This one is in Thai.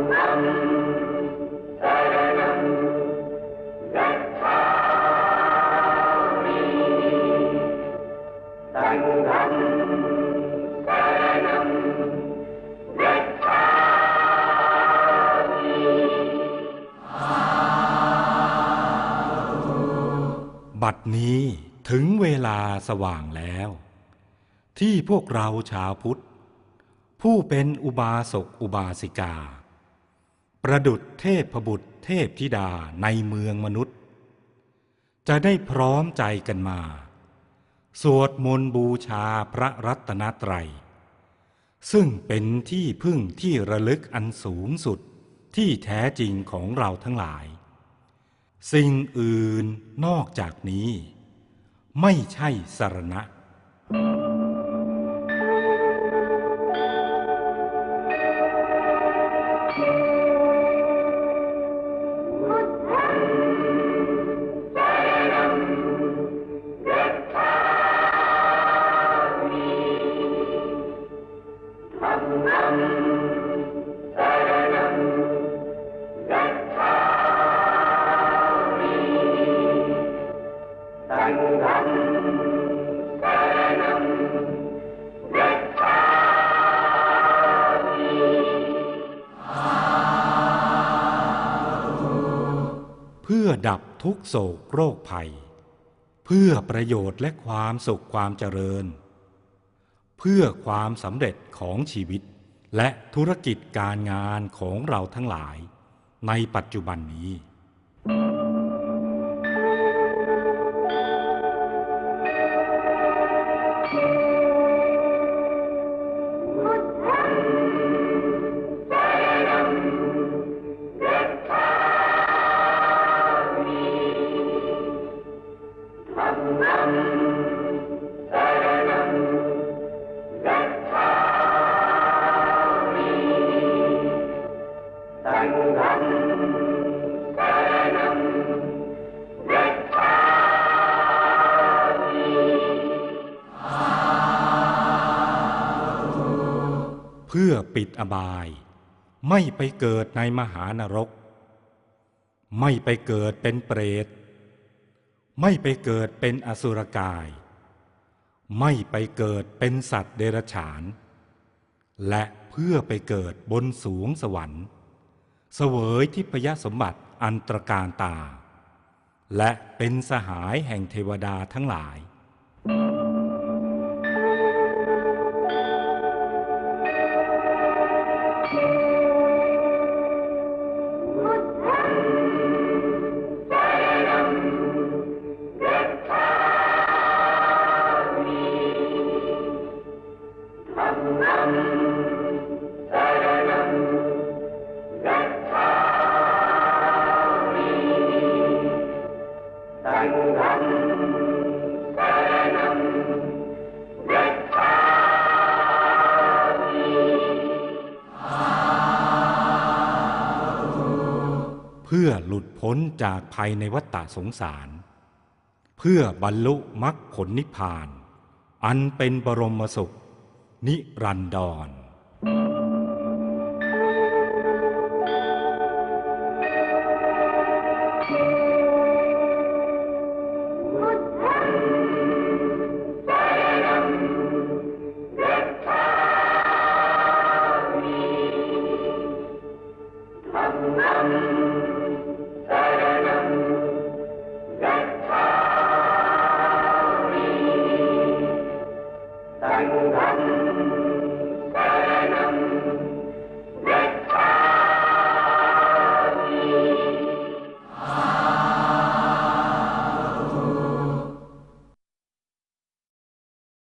บัดนี้ถึงเวลาสว่างแล้ว ที่พวกเราชาวพุทธ ผู้เป็นอุบาสกอุบาสิกา ประดุจเทพบุตรเทพธิดาในเมืองมนุษย์ จะได้พร้อมใจกันมา สวดมนต์บูชาพระรัตนตรัย ซึ่งเป็นที่พึ่งที่ระลึกอันสูงสุดที่แท้จริงของเราทั้งหลาย สิ่งอื่นนอกจากนี้ ไม่ใช่สรณะ ดับทุกโศกโรคภัย เพื่อประโยชน์และความสุขความเจริญ เพื่อความสำเร็จของชีวิต และธุรกิจการงานของเราทั้งหลาย ในปัจจุบันนี้ เพื่อปิดอบาย ไม่ไปเกิดในมหานรก ไม่ไปเกิดเป็นเปรต ไม่ไปเกิดเป็นอสุรกาย ไม่ไปเกิดเป็นสัตว์เดรัจฉาน และเพื่อไปเกิดบนสูงสวรรค์เสวยทิพยสมบัติอันตรการตา และเป็นสหายแห่งเทวดาทั้งหลาย พื่อหลุดพ้นจากภัยในวัฏฏะสงสาร เพื่อบรรลุมรรคผลนิพพาน อันเป็นบรมสุข นิรันดร